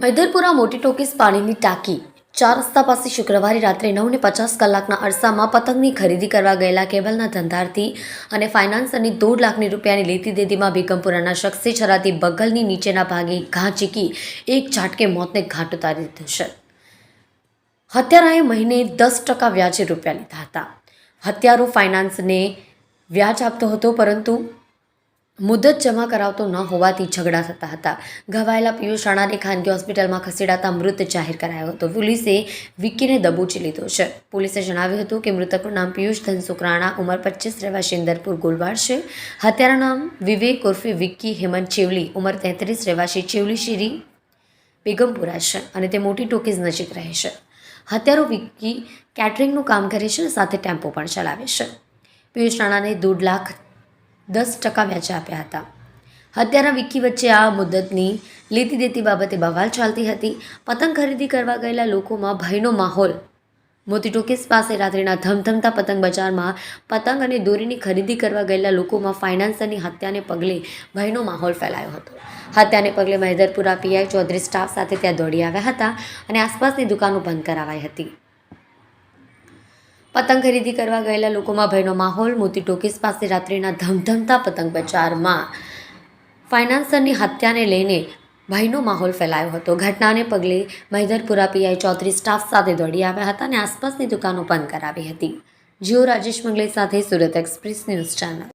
મૈદરપુરા મોટી ટોકીસ પાણીની ટાંકી. ચાર રસ્તા પાસે શુક્રવારે રાત્રે નવને પચાસ કલાકના અરસામાં પતંગની ખરીદી કરવા ગયેલા કેબલના ધંધાર્થી અને ફાઇનાન્સ અને દોઢ લાખની રૂપિયાની લેતી દેતીમાં બેગમપુરાના શખ્સે છરાતી બગલની નીચેના ભાગે ઘા ચીકી એક ઝાટકે મોતને ઘાટ ઉતારી દીધો છે. હત્યારાએ મહિને દસ ટકા વ્યાજે રૂપિયા લીધા હતા. હત્યારો ફાઇનાન્સને વ્યાજ આપતો હતો, પરંતુ મુદત જમા કરાવતો ન હોવાથી ઝઘડા થતા હતા. ઘવાયેલા પિયુષ રાણાને ખાનગી હોસ્પિટલમાં ખસેડાતા મૃત જાહેર કરાયો હતો. પોલીસે વિક્કીને દબોચી લીધો છે. પોલીસે જણાવ્યું હતું કે મૃતકનું નામ પિયુષ ધનસુખ રાણા, ઉંમર પચીસ રહેવાસી ઇન્દરપુર ગોલવાડ છે. હત્યારા નામ વિવેક ઉર્ફે વિક્કી હેમંત ચેવલી ઉંમર તેત્રીસ, રહેવાસી ચેવલી શીરી બેગમપુરા છે અને તે મોટી ટોકીઝ નજીક રહે છે. હત્યારો વિક્કી કેટરિંગનું કામ કરે છે સાથે ટેમ્પો પણ ચલાવે છે. પિયુષ રાણાને દોઢ લાખ દસ ટકા વ્યાજ આપ્યા હતા. હત્યારા વિક્કી વચ્ચે આ મુદ્દતની લેતી દેતી બાબતે બવાલ ચાલતી હતી. પતંગ ખરીદી કરવા ગયેલા લોકોમાં ભયનો માહોલ. મોતી ટોકીસ પાસે રાત્રિના ધમધમતા પતંગ બજારમાં પતંગ અને દોરીની ખરીદી કરવા ગયેલા લોકોમાં ફાઇનાન્સરની હત્યાને પગલે ભયનો માહોલ ફેલાયો હતો. હત્યાને પગલે મહેદરપુરા પીઆઈ ચૌધરી સ્ટાફ સાથે ત્યાં દોડી આવ્યા હતા અને આસપાસની દુકાનો બંધ કરાવાઈ હતી. પતંગ ખરીદી કરવા ગયેલા લોકોમાં ભયનો માહોલ. મોતી ટોકીસ પાસે રાત્રિના ધમધમતા પતંગ બજારમાં. ફાઇનાન્સરની હત્યાને લઈને ભયનો માહોલ ફેલાયો હતો. ઘટનાને પગલે મહિધરપુરા પીઆઈ ચૌધરી સ્ટાફ સાથે દોડી આવ્યા હતા અને આસપાસની દુકાનો બંધ કરાવી હતી. જીઓ રાજેશ મંગલે સાથે સુરત એક્સપ્રેસ ન્યૂઝ ચેનલ.